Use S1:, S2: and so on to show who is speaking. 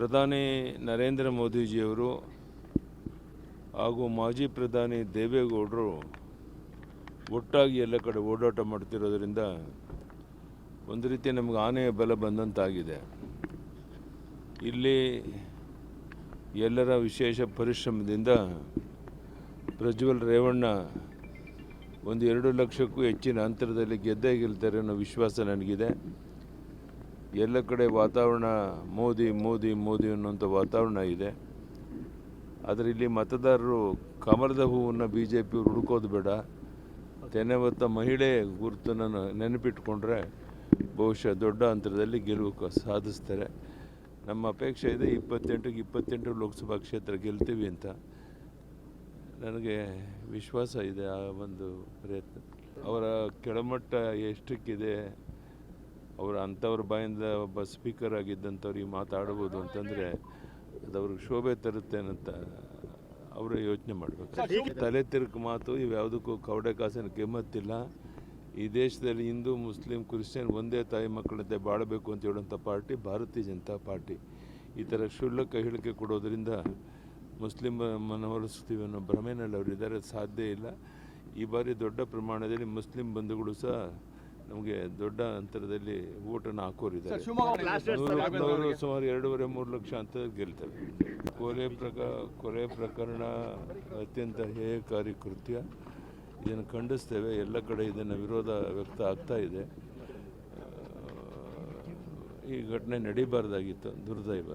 S1: ಪ್ರಧಾನಿ ನರೇಂದ್ರ ಮೋದಿಜಿಯವರು ಹಾಗೂ ಮಾಜಿ ಪ್ರಧಾನಿ ದೇವೇಗೌಡರು ಒಟ್ಟಾಗಿ ಎಲ್ಲ ಕಡೆ ಓಡಾಟ ಮಾಡ್ತಿರೋದ್ರಿಂದ ಒಂದು ರೀತಿ ನಮಗೆ ಆನೆಯ ಬಲ ಬಂದಂತಾಗಿದೆ. ಇಲ್ಲಿ ಎಲ್ಲರ ವಿಶೇಷ ಪರಿಶ್ರಮದಿಂದ ಪ್ರಜ್ವಲ್ ರೇವಣ್ಣ ಒಂದು ಎರಡು ಲಕ್ಷಕ್ಕೂ ಹೆಚ್ಚಿನ ಅಂತರದಲ್ಲಿ ಗೆದ್ದೇ ಗೆಲ್ತಾರೆ ಅನ್ನೋ ವಿಶ್ವಾಸ ನನಗಿದೆ. ಎಲ್ಲ ಕಡೆ ವಾತಾವರಣ ಮೋದಿ ಮೋದಿ ಮೋದಿ ಅನ್ನುವಂಥ ವಾತಾವರಣ ಇದೆ. ಆದರೆ ಇಲ್ಲಿ ಮತದಾರರು ಕಮಲದ ಹೂವನ್ನು ಬಿ ಜೆ ಪಿ ಹುಡುಕೋದು ಬೇಡ. ತೆನೆ ಹೊತ್ತ ಮಹಿಳೆ ಗುರುತನ್ನು ನೆನಪಿಟ್ಕೊಂಡ್ರೆ ಬಹುಶಃ ದೊಡ್ಡ ಅಂತರದಲ್ಲಿ ಗೆಲುವು ಸಾಧಿಸ್ತಾರೆ. ನಮ್ಮ ಅಪೇಕ್ಷೆ ಇದೆ ಇಪ್ಪತ್ತೆಂಟಿಗೆ ಇಪ್ಪತ್ತೆಂಟು ಲೋಕಸಭಾ ಕ್ಷೇತ್ರ ಗೆಲ್ತೀವಿ ಅಂತ. ನನಗೆ ವಿಶ್ವಾಸ ಇದೆ ಆ ಒಂದು ಪ್ರಯತ್ನ. ಅವರ ಕೆಳಮಟ್ಟ ಎಷ್ಟಕ್ಕಿದೆ ಅವರ ಅಂಥವ್ರ ಬಾಯಿಂದ ಒಬ್ಬ ಸ್ಪೀಕರ್ ಆಗಿದ್ದಂಥವ್ರಿಗೆ ಮಾತಾಡ್ಬೋದು ಅಂತಂದರೆ ಅದು ಅವ್ರಿಗೆ ಶೋಭೆ ತರುತ್ತೆ ಅಂತ ಅವರೇ ಯೋಚನೆ ಮಾಡಬೇಕು. ತಲೆ ತಿರುಕು ಮಾತು ಇವ್ಯಾವುದಕ್ಕೂ ಕವಡೆ ಕಾಸಿನ ಕೆಮ್ಮತ್ತಿಲ್ಲ ಈ ದೇಶದಲ್ಲಿ ಹಿಂದೂ ಮುಸ್ಲಿಂ ಕ್ರಿಶ್ಚಿಯನ್ ಒಂದೇ ತಾಯಿ ಮಕ್ಕಳಂತೆ ಬಾಳಬೇಕು ಅಂತ ಹೇಳುವಂಥ ಪಾರ್ಟಿ ಭಾರತೀಯ ಜನತಾ ಪಾರ್ಟಿ. ಈ ಥರ ಕ್ಷುಲ್ಲಕ ಹೇಳಿಕೆ ಕೊಡೋದರಿಂದ ಮುಸ್ಲಿಂ ಮನವೊಲಿಸ್ತೀವಿ ಅನ್ನೋ ಭ್ರಮೆನಲ್ಲಿ ಅವರಿದ್ದಾರೆ ಸಾಧ್ಯ ಇಲ್ಲ. ಈ ಬಾರಿ ದೊಡ್ಡ ಪ್ರಮಾಣದಲ್ಲಿ ಮುಸ್ಲಿಂ ಬಂಧುಗಳು ಸಹ ನಮಗೆ ದೊಡ್ಡ ಅಂತರದಲ್ಲಿ ಓಟನ್ನು ಹಾಕೋರಿದ್ದಾರೆ ಸುಮಾರು ಎರಡೂವರೆ ಮೂರು ಲಕ್ಷ ಅಂತ ಗೆಲ್ತವೆ. ಕೊಲೆ ಪ್ರಕ ಕೊಲೆ ಪ್ರಕರಣ ಅತ್ಯಂತ ಹೇಯಕಾರಿ ಕೃತ್ಯ. ಇದನ್ನು ಖಂಡಿಸ್ತೇವೆ. ಎಲ್ಲ ಕಡೆ ಇದನ್ನು ವಿರೋಧ ವ್ಯಕ್ತ ಆಗ್ತಾ ಇದೆ. ಈ ಘಟನೆ ನಡೀಬಾರ್ದಾಗಿತ್ತು. ದುರ್ದೈವ